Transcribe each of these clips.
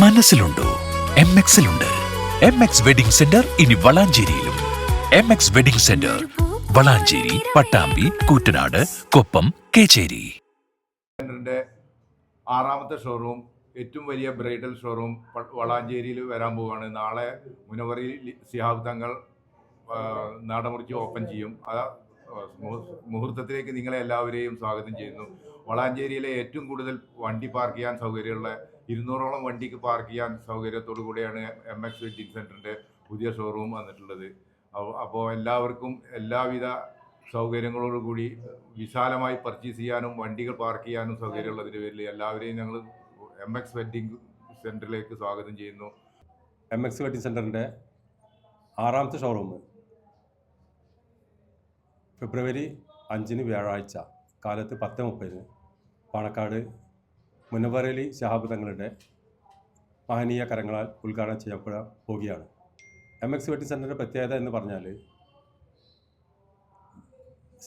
മനസ്സിലുണ്ടോ? M എക്സിലുണ്ട് M X wedding centre ഇനി വളാഞ്ചേരിയിലും. M X wedding centre Valanchery Pattambi Koottanad Koppam Kecheri. സെന്ററിന്റെ ആറാമത്തെ showroom ഏറ്റവും വലിയ ബ്രൈഡൽ ഷോറൂം വളാഞ്ചേരിയിൽ വരാൻ പോവുകയാണ്. നാളെ മുനവറി സിഹാബ് തങ്ങൾ നാടമുറിച്ച് ഓപ്പൺ ചെയ്യും. ആ, മുഹൂർത്തത്തിലേക്ക് നിങ്ങളെ എല്ലാവരെയും സ്വാഗതം ചെയ്യുന്നു. വളാഞ്ചേരിയിലെ ഏറ്റവും കൂടുതൽ വണ്ടി പാർക്ക് ചെയ്യാൻ സൗകര്യമുള്ള ഇരുന്നൂറോളം വണ്ടിക്ക് പാർക്ക് ചെയ്യാൻ സൗകര്യത്തോടു കൂടിയാണ് എം എക്സ് വെഡിങ് സെന്ററിന്റെ പുതിയ ഷോറൂം വന്നിട്ടുള്ളത്. അപ്പോൾ എല്ലാവർക്കും എല്ലാവിധ സൗകര്യങ്ങളോടു കൂടി വിശാലമായി പർച്ചേസ് ചെയ്യാനും വണ്ടികൾ പാർക്ക് ചെയ്യാനും സൗകര്യമുള്ളതിന് പേരിൽ എല്ലാവരെയും ഞങ്ങൾ എം എക്സ് വെഡിങ് സെന്ററിലേക്ക് സ്വാഗതം ചെയ്യുന്നു. എം എക്സ് വെഡിങ് സെന്ററിന്റെ ആറാമത്തെ ഷോറൂം ഫെബ്രുവരി അഞ്ചിന് വ്യാഴാഴ്ച കാലത്ത് പത്ത് മുപ്പതിന് പാണക്കാട് മുനവറലി ശഹാബ് തങ്ങളുടെ മഹനീയ കരങ്ങളാൽ ഉദ്ഘാടനം ചെയ്യപ്പെടാൻ പോവുകയാണ്. എം എക്സ് വെട്ടി സെന്ററിന്റെ പ്രത്യേകത എന്ന് പറഞ്ഞാൽ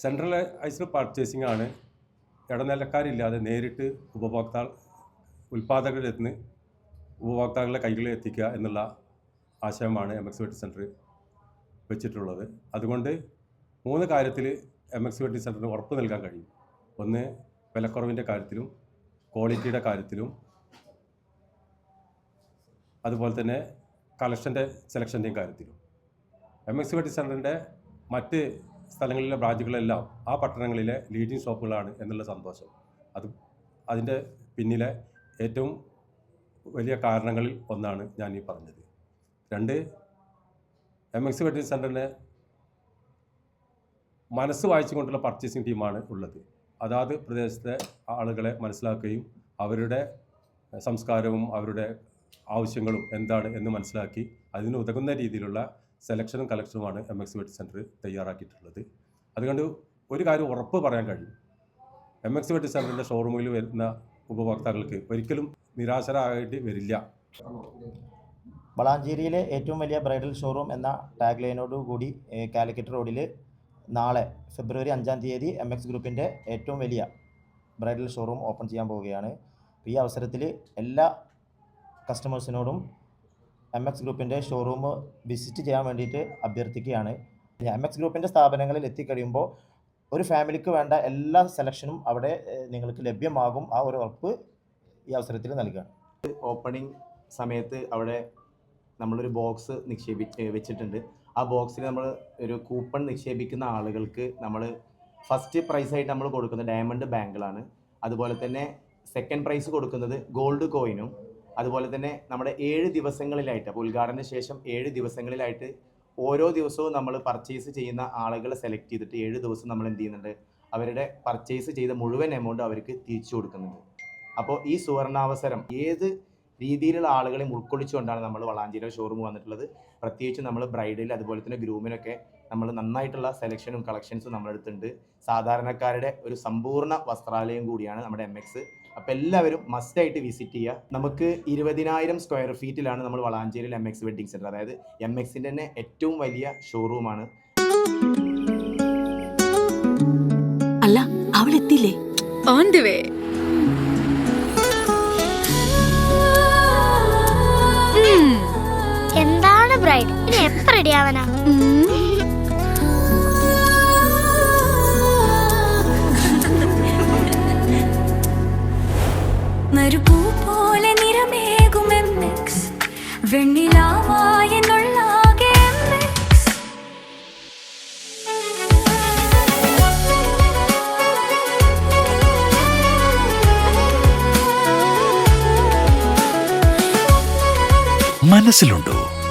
സെൻട്രലൈസ്ഡ് പർച്ചേസിംഗ് ആണ് ഇടനിലക്കാരില്ലാതെ നേരിട്ട് ഉപഭോക്താ ഉൽപ്പാദകരിൽ ഉപഭോക്താക്കളുടെ കൈകളിൽ എത്തിക്കുക എന്നുള്ള ആശയമാണ് എം എക്സ് വെട്ടി സെന്റർ വെച്ചിട്ടുള്ളത്. അതുകൊണ്ട് മൂന്ന് കാര്യത്തിൽ എം എക്സ് വെട്ടി സെന്ററിന് ഉറപ്പ് നൽകാൻ കഴിയും. ഒന്ന് വിലക്കുറവിന്റെ കാര്യത്തിലും ക്വാളിറ്റിയുടെ കാര്യത്തിലും അതുപോലെ തന്നെ കളക്ഷന്റെ സെലക്ഷന്റെയും കാര്യത്തിലും. എം എക്സ് വെട്ടി സെന്ററിന്റെ മറ്റ് സ്ഥലങ്ങളിലെ ബ്രാഞ്ചുകളെല്ലാം ആ പട്ടണങ്ങളിലെ ലീഡിങ് ഷോപ്പുകളാണ് എന്നുള്ള സന്തോഷം. അത് അതിന്റെ പിന്നിലെ ഏറ്റവും വലിയ കാരണങ്ങളിൽ ഒന്നാണ് ഞാൻ ഈ പറഞ്ഞത്. രണ്ട് എം എക്സ് വെട്ടി സെന്ററിന് മനസ്സ് വായിച്ചുകൊണ്ടുള്ള പർച്ചേസിങ് ടീമാണ് ഉള്ളത്. അതാത് പ്രദേശത്തെ ആളുകളെ മനസ്സിലാക്കുകയും അവരുടെ സംസ്കാരവും അവരുടെ ആവശ്യങ്ങളും എന്താണ് എന്ന് മനസ്സിലാക്കി അതിന് ഉതകുന്ന രീതിയിലുള്ള സെലക്ഷനും കളക്ഷനുമാണ് എം എക്സ് വെഡ് സെന്റർ തയ്യാറാക്കിയിട്ടുള്ളത്. അതുകൊണ്ട് ഒരു കാര്യം ഉറപ്പ് പറയാൻ കഴിയും. എം എക്സ് വെഡ് സെന്ററിന്റെ ഷോറൂമിൽ വരുന്ന ഉപഭോക്താക്കൾക്ക് ഒരിക്കലും നിരാശരാകേണ്ടി വരില്ല. വളാഞ്ചേരിയിലെ ഏറ്റവും വലിയ ബ്രൈഡൽ ഷോറൂം എന്ന ടാഗ് ലൈനോടുകൂടി കാലിക്കറ്റ് റോഡിൽ നാളെ ഫെബ്രുവരി അഞ്ചാം തീയതി എം എക്സ് ഗ്രൂപ്പിന്റെ ഏറ്റവും വലിയ ബ്രൈഡൽ ഷോറൂം ഓപ്പൺ ചെയ്യാൻ പോവുകയാണ്. ഈ അവസരത്തിൽ എല്ലാ കസ്റ്റമേഴ്സിനോടും എം എക്സ് ഗ്രൂപ്പിന്റെ ഷോറൂം വിസിറ്റ് ചെയ്യാൻ വേണ്ടിയിട്ട് അഭ്യർത്ഥിക്കുകയാണ്. എം എക്സ് ഗ്രൂപ്പിന്റെ സ്ഥാപനങ്ങളിൽ എത്തിക്കഴിയുമ്പോൾ ഒരു ഫാമിലിക്ക് വേണ്ട എല്ലാ സെലക്ഷനും അവിടെ നിങ്ങൾക്ക് ലഭ്യമാകും. ആ ഒരു ഉറപ്പ് ഈ അവസരത്തിൽ നൽകുകയാണ്. ഓപ്പണിംഗ് സമയത്ത് അവിടെ നമ്മളൊരു ബോക്സ് നിക്ഷേപി വെച്ചിട്ടുണ്ട്. ആ ബോക്സിൽ നമ്മൾ ഒരു കൂപ്പൺ നിക്ഷേപിക്കുന്ന ആളുകൾക്ക് നമ്മൾ ഫസ്റ്റ് പ്രൈസായിട്ട് നമ്മൾ കൊടുക്കുന്നത് ഡയമണ്ട് ബാങ്കിളാണ് അതുപോലെ തന്നെ സെക്കൻഡ് പ്രൈസ് കൊടുക്കുന്നത് ഗോൾഡ് കോയിനും. അതുപോലെ തന്നെ നമ്മുടെ ഏഴ് ദിവസങ്ങളിലായിട്ട് അപ്പോൾ ഉദ്ഘാടന ശേഷം ഏഴ് ദിവസങ്ങളിലായിട്ട് ഓരോ ദിവസവും നമ്മൾ പർച്ചേസ് ചെയ്യുന്ന ആളുകളെ സെലക്ട് ചെയ്തിട്ട് ഏഴ് ദിവസം നമ്മൾ എന്ത് ചെയ്യുന്നുണ്ട്? അവരുടെ പർച്ചേസ് ചെയ്ത മുഴുവൻ എമൗണ്ട് അവർക്ക് തിരിച്ചു കൊടുക്കുന്നുണ്ട്. അപ്പോൾ ഈ സുവർണാവസരം ഏത് രീതിയിലുള്ള ആളുകളെ ഉൾക്കൊള്ളിച്ചുകൊണ്ടാണ് നമ്മൾ വളാഞ്ചേരി ഷോറൂം വന്നിട്ടുള്ളത്. പ്രത്യേകിച്ച് നമ്മൾ ബ്രൈഡിൽ അതുപോലെ തന്നെ ഗ്രൂമിനൊക്കെ നമ്മൾ നന്നായിട്ടുള്ള സെലക്ഷനും കളക്ഷൻസും നമ്മുടെ അടുത്തുണ്ട്. സാധാരണക്കാരുടെ ഒരു സമ്പൂർണ വസ്ത്രാലയം കൂടിയാണ് നമ്മുടെ എം എക്സ് അപ്പോൾ എല്ലാവരും മസ്റ്റായിട്ട് വിസിറ്റ് ചെയ്യുക. നമുക്ക് ഇരുപതിനായിരം സ്ക്വയർ ഫീറ്റിലാണ് നമ്മൾ വളാഞ്ചേരിയിൽ എം എക്സ് വെഡിങ് സെന്റർ അതായത് എം എക്സിന്റെ തന്നെ ഏറ്റവും വലിയ ഷോറൂമാണ് അല്ല അവൾ എത്തിയില്ലേ ഓൺ ദി വേ ബ്രൈഡ് ഇനി എപ്പ റെഡി ആവാനാ പോലെ നിറമേകും MX. വെണ്ണിലാവായെന്നുള്ളാകെ MX. മനസ്സിലുണ്ടോ